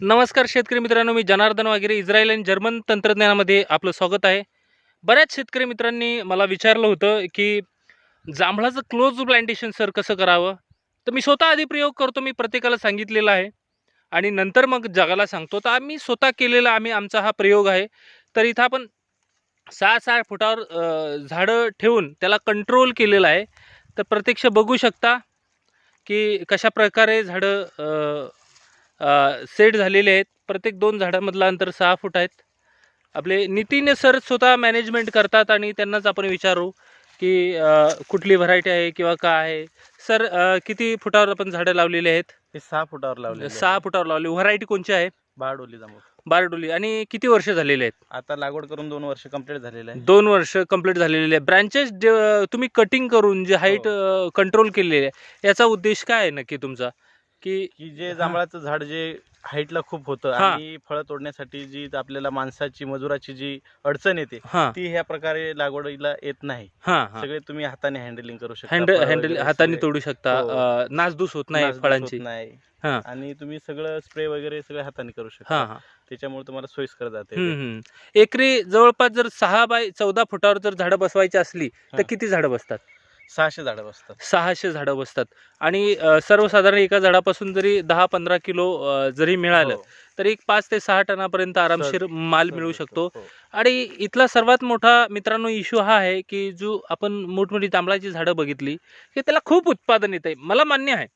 नमस्कार शेतकरी मित्रांनो मी जनार्दन वगैरे इस्रायल आणि जर्मन तंत्रज्ञानामध्ये आपलं स्वागत आहे. बऱ्याच शेतकरी मित्रांनी मला विचारलं होतं की जांभळाचं क्लोज प्लांटेशन सर कसं करावं? तर मी स्वतः आधी प्रयोग करतो मी प्रत्येकाला सांगितलेला आहे. आणि नंतर मग जगाला सांगतो. तर आम्ही स्वतः केलेला आम्ही आमचा हा प्रयोग आहे. तर इथं आपण सहा सहा फुटावर झाडं ठेवून त्याला कंट्रोल केलेलं आहे. तर प्रत्यक्ष बघू शकता की कशा प्रकारे झाडं सेट झालेले आहेत. प्रत्येक दोन झाडामधलं अंतर सहा फूट आहेत. आपले नितीन सर स्वतः मॅनेजमेंट करतात आणि त्यांनाच आपण विचारू की कुठली व्हरायटी आहे किंवा काय आहे. सर किती फुटावर आपण झाडं लावलेली आहेत? हे सहा फुटावर लावले सहा फुटावर लावली. व्हरायटी कोणची आहे? बारडोली जांभूळ. बारडोली. आणि किती वर्ष झालेले आहेत? आता लागवड करून दोन वर्ष कंप्लीट झालेलं आहे. दोन वर्ष कंप्लीट झालेले आहे ब्रँचेस तुम्ही कटिंग करून जे हाईट कंट्रोल केलेली आहे याचा उद्देश काय आहे नक्की तुमचा? की की जे जांभळाचं झाड जे हाईटला खूप होतं हा. आणि फळं तोडण्यासाठी जी आपल्याला माणसाची मजूराची जी अडचण येते हां. ती ह्या प्रकारे लागवडीला येत नाही. हां हां. सगळे तुम्ही हाताने हँडलिंग करू शकता हँडल फळं हँडल वगैरे हाताने सगळे तोडू शकता. हो. अ, नासधूस होत नाही नासधूस होत फळांची नाही. हा. आणि तुम्ही सगळं स्प्रे वगैरे सगळं हाताने करू हा शकता. हा त्याच्यामुळे तुम्हाला सोयीस्कर जाते. हम्म, हम्म. एकरी जवळपास जर सहा बाय चौदा फुटावर जर झाडं बसवायची असली तर हा. किती झाडं बसतात? सहाशे झाडं बसतात सहाशे झाडं बसतात आणि अ, सर्वसाधारण एका झाडापासून जरी दहा पंधरा किलो अ, जरी मिळालं हो. तर एक पाच ते सहा टनापर्यंत आरामशीर माल मिळू. शकतो हो. आणि इथला सर्वात मोठा मित्रांनो इश्यू हा आहे की जो आपण मोठमोठी जांभळाची झाडं बघितली की त्याला खूप उत्पादन येत आहे मला मान्य आहे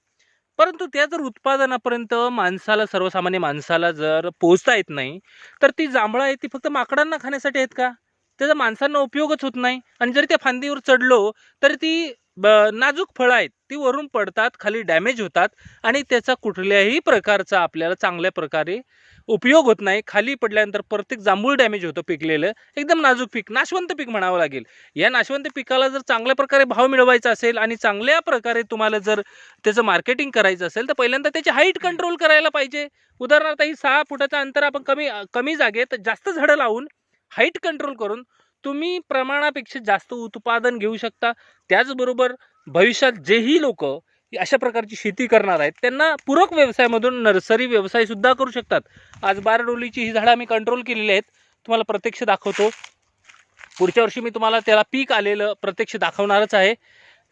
परंतु त्या जर उत्पादनापर्यंत माणसाला सर्वसामान्य माणसाला जर पोहोचता येत नाही तर ती जांभळं आहे ती फक्त माकडांना खाण्यासाठी आहेत का त्याचा माणसांना उपयोगच होत नाही. आणि जरी त्या फांदीवर चढलो तर ती ब- नाजूक फळं आहेत. ती वरून पडतात खाली डॅमेज होतात. आणि त्याचा कुठल्याही प्रकारचा आपल्याला चांगल्या प्रकारे उपयोग होत नाही. खाली पडल्यानंतर प्रत्येक जांभूळ डॅमेज होतं पिकलेलं. एकदम नाजूक पीक नाशवंत पीक म्हणावं लागेल. या नाशवंत पिकाला जर चांगल्या प्रकारे भाव मिळवायचा असेल आणि चांगल्या प्रकारे तुम्हाला जर त्याचं मार्केटिंग करायचं असेल तर पहिल्यांदा त्याची हाईट कंट्रोल करायला पाहिजे. उदाहरणार्थ ही सहा फुटाचं अंतर आपण कमी कमी जागेत जास्त झाडं लावून हाईट कंट्रोल करून तुम्ही प्रमाणापेक्षा जास्त उत्पादन घेऊ शकता. त्याचबरोबर भविष्यात जेही लोक अशा प्रकारची शेती करणार आहेत त्यांना पूरक व्यवसायामधून नर्सरी व्यवसायसुद्धा करू शकतात. आज बारडोलीची ही झाडं आम्ही कंट्रोल केलेली आहेत. तुम्हाला प्रत्यक्ष दाखवतो. पुढच्या वर्षी मी तुम्हाला त्याला पीक आलेलं प्रत्यक्ष दाखवणारच आहे.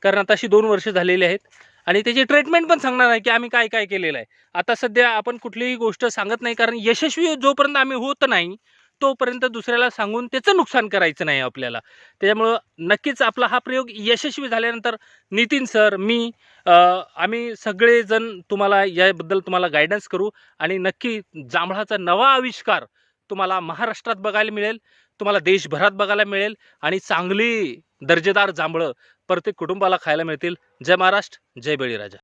कारण आता अशी दोन वर्ष झालेली आहेत. आणि त्याची ट्रीटमेंट पण सांगणार आहे की आम्ही काय काय केलेलं आहे. आता सध्या आपण कुठलीही गोष्ट सांगत नाही. कारण यशस्वी जोपर्यंत आम्ही होत नाही तोपर्यंत दुसऱ्याला सांगून त्याचं नुकसान करायचं नाही आपल्याला. त्याच्यामुळं नक्कीच आपला हा प्रयोग यशस्वी झाल्यानंतर नितीन सर मी आम्ही सगळेजण तुम्हाला याबद्दल तुम्हाला गायडन्स करू आणि नक्की जांभळाचा नवा आविष्कार तुम्हाला महाराष्ट्रात बघायला मिळेल तुम्हाला देशभरात बघायला मिळेल आणि चांगली दर्जेदार जांभळं प्रत्येक कुटुंबाला खायला मिळतील. जय महाराष्ट्र जय बळीराजा.